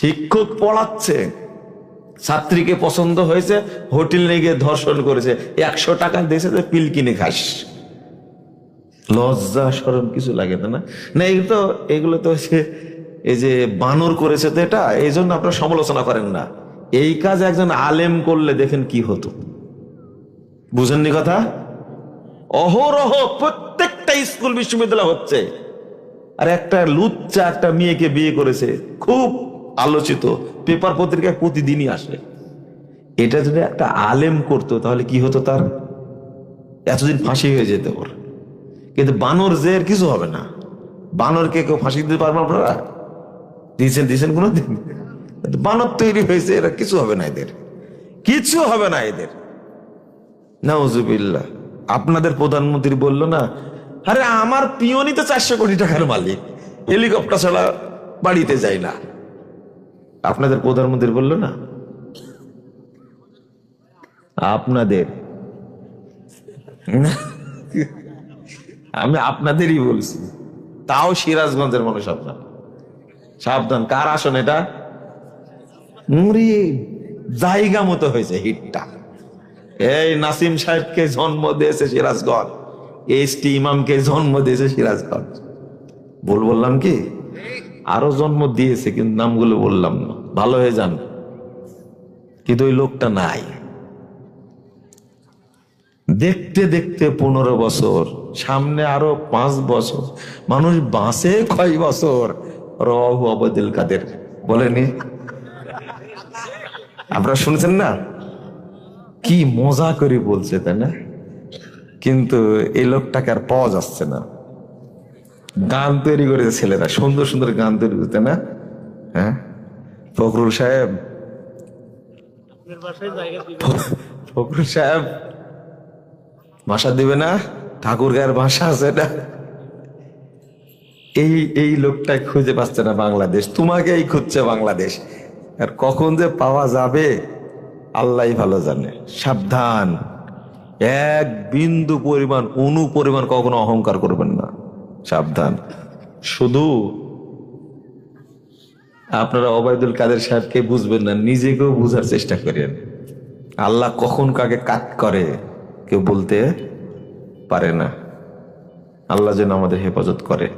শিক্ষক পড়াচ্ছে। ছাত্রীকে পছন্দ হয়েছে, হোটেল গিয়ে ধর্ষণ করেছে। একশো টাকা দিয়েছে যে পিল কিনে খাস। লজ্জা সরম কিছু লাগে না না? এগুলো তো এগুলো তো এই যে বানর করেছে তো এটা, এই জন্য আপনারা সমালোচনা করেন না। এই কাজ একজন আলেম করলে দেখেন কি হতো। বুঝেননি কথা? অহরহ প্রত্যেকটা স্কুল বিশ্ববিদ্যালয় হচ্ছে। আর একটা লুচ্চা একটা মেয়েকে বিয়ে করেছে, খুব আলোচিত, পেপার পত্রিকায় প্রতিদিনই আসে। এটা যদি একটা আলেম করতো, তাহলে কি হতো তার? এতদিন ফাঁসি হয়ে যেত ওর। কিন্তু বানর যে কিছু হবে না। বানরকে কেউ ফাঁসি দিতে পারবেন আপনারা? দিয়েছেন দিয়েছেন কোনো দিন বানর তৈরি হয়েছে, এরা কিছু হবে না এদের। কিছু হবে না এদের। নাউজুবিল্লাহ, আপনাদের প্রধানমন্ত্রী বলল না, আরে আমার পিওনই তো চারশো কোটি টাকার মালিক। হেলিকপ্টার ছাড়া বাড়িতে যাই না। আপনাদের প্রধানমন্ত্রী বলল না? আপনাদের। আমি আপনাদেরই বলছি। তাও সিরাজগঞ্জের মানুষ আপনার। সাবধান, কার আসন এটা? মুড়ি জায়গা মতো হয়েছে হিটটা। এই নাসিম সাহেবকে জন্ম দিয়েছে সিরাজগঞ্জ। এস টি ইমামকে জন্ম দিয়েছে সিরাজগঞ্জ। বল বললাম কি? আরও জন্ম দিয়েছে, কিন্তু নামগুলো বললাম না। ভালো হয়ে যান। কিন্তু ওই লোকটা নাই। দেখতে দেখতে পনেরো বছর, সামনে আরও পাঁচ বছর। মানুষ বাঁচে কয় বছর? রহু অবদিল কাদের। বলেনি? আপনারা শুনছেন না? কি মজা করে বলছে, তাই না? কিন্তু এই লোকটাকে আর পাওয়া যাচ্ছে না। গান তৈরি করেছে ছেলেরা, সুন্দর সুন্দর গান তৈরি করতে না? হ্যাঁ? ফখরুল সাহেব। ফখরুল সাহেব ভাষা দিবে না? ঠাকুর গায়ের ভাষা আছে এটা এই এই লোকটা খুঁজে পাচ্ছে না বাংলাদেশ, তোমাকেই খুঁজছে বাংলাদেশ। আর কখন যে পাওয়া যাবে, আল্লাহ ভালো জানে। সাবধান। এক বিন্দু পরিমাণ অনু পরিমাণ কখনো অহংকার করবেন না। সাবধান। শুধু আপনারা অবায়দুল কাদের সাহেবকে বুঝবেন না, নিজেকেও বুঝার চেষ্টা করেন। আল্লাহ কখন কাকে কাট করে, কেউ বলতে পারে না। আল্লাহ যেন আমাদের হেফাজত করে।